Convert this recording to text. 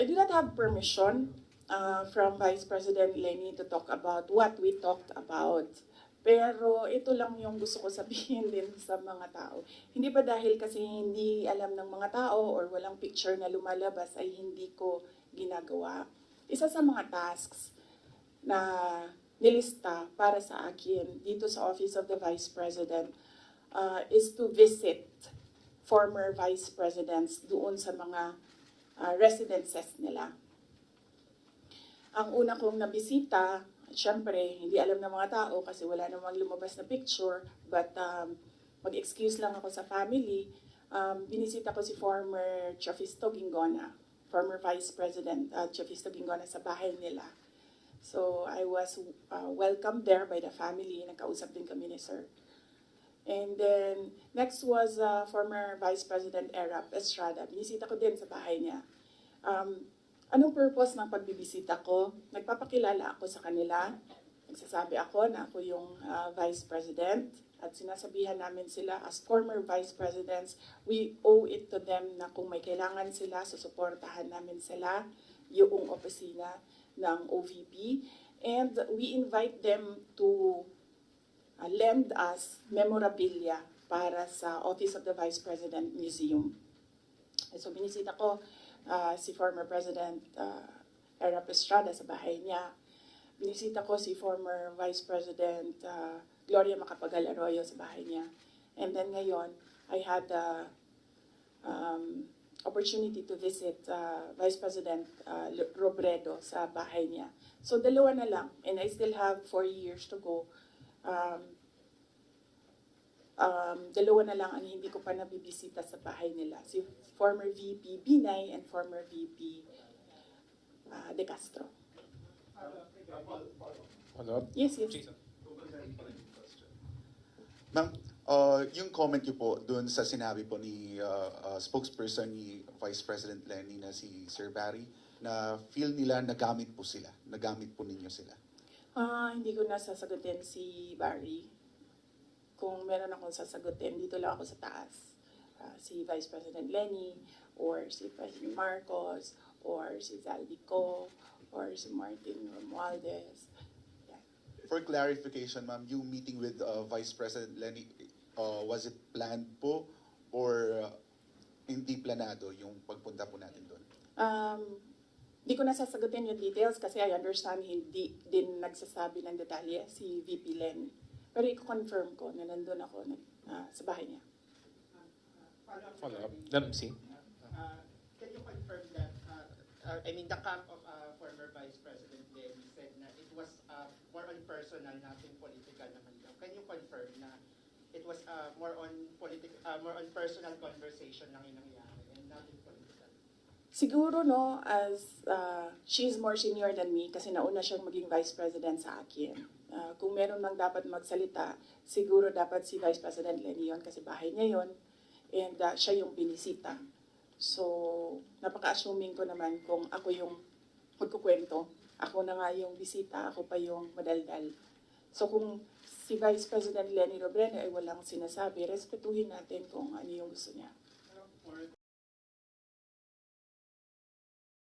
I do not have permission uh, from Vice President Lenny to talk about what we talked about. Pero ito lang yung gusto ko sabihin din sa mga tao. Hindi ba dahil kasi hindi alam ng mga tao or walang picture na lumalabas ay hindi ko ginagawa. Isa sa mga tasks na nilista para sa akin dito sa Office of the Vice President uh, is to visit former Vice Presidents doon sa mga uh, residences nila. Ang una kong nabisita, syempre, hindi alam ng mga tao kasi wala namang lumabas na picture, but um, mag-excuse lang ako sa family. Um, binisita ko si former Chafisto Gingona, former Vice President uh, Chafisto Gingona sa bahay nila. So I was uh, welcomed there by the family. Nagkausap din kami ni Sir. And then, next was uh, former Vice President Erap Estrada. Binisita ko din sa bahay niya. Um, anong purpose ng pagbibisita ko? Nagpapakilala ako sa kanila. Nagsasabi ako na ako yung uh, Vice President. At sinasabihan namin sila as former Vice Presidents, we owe it to them na kung may kailangan sila, susuportahan namin sila yung opisina ng OVP. And we invite them to uh, lend us memorabilia para sa Office of the Vice President Museum. So binisita ko uh, si former President uh, Erap Estrada sa bahay niya. Binisita ko si former Vice President uh, Gloria Macapagal Arroyo sa bahay niya. And then ngayon, I had the um, opportunity to visit uh, Vice President uh, Robredo sa bahay niya. So dalawa na lang, and I still have four years to go. Um, um, dalawa na lang ang hindi ko pa nabibisita sa bahay nila. Si former VP Binay and former VP uh, De Castro. Up? Yes, yes. Ma'am, uh, yung comment niyo po doon sa sinabi po ni uh, uh, spokesperson ni Vice President Lenny na si Sir Barry na feel nila nagamit po sila, nagamit po ninyo sila. Ah, hindi ko na sasagutin si Barry. Kung meron akong sasagutin, dito lang ako sa taas. Ah, si Vice President Lenny, or si President Marcos, or si Zaldico, or si Martin Romualdez. Yan. For clarification, ma'am, yung meeting with uh, Vice President Lenny, uh, was it planned po or uh, hindi planado yung pagpunta po natin doon? Um, di ko na sasagutin yung details kasi I understand hindi din nagsasabi ng detalye si VP Lenny. Pero i-confirm ko na nandun ako nag, ah, sa bahay niya. Follow up. Madam C. Uh, Can you confirm that, uh, uh, I mean, the camp of uh, former Vice President Lenny said na it was uh, more on personal, nothing political naman daw. Can you confirm na it was uh, more on politic, uh, more on personal conversation lang yung nangyari political? Siguro no, as uh, she is more senior than me kasi nauna siyang maging vice president sa akin. Uh, kung meron mang dapat magsalita, siguro dapat si Vice President Lenny yun kasi bahay niya yun and uh, siya yung binisita. So, napaka-assuming ko naman kung ako yung magkukwento, ako na nga yung bisita, ako pa yung madaldal. So kung si Vice President Lenny Robredo ay walang sinasabi, respetuhin natin kung ano yung gusto niya.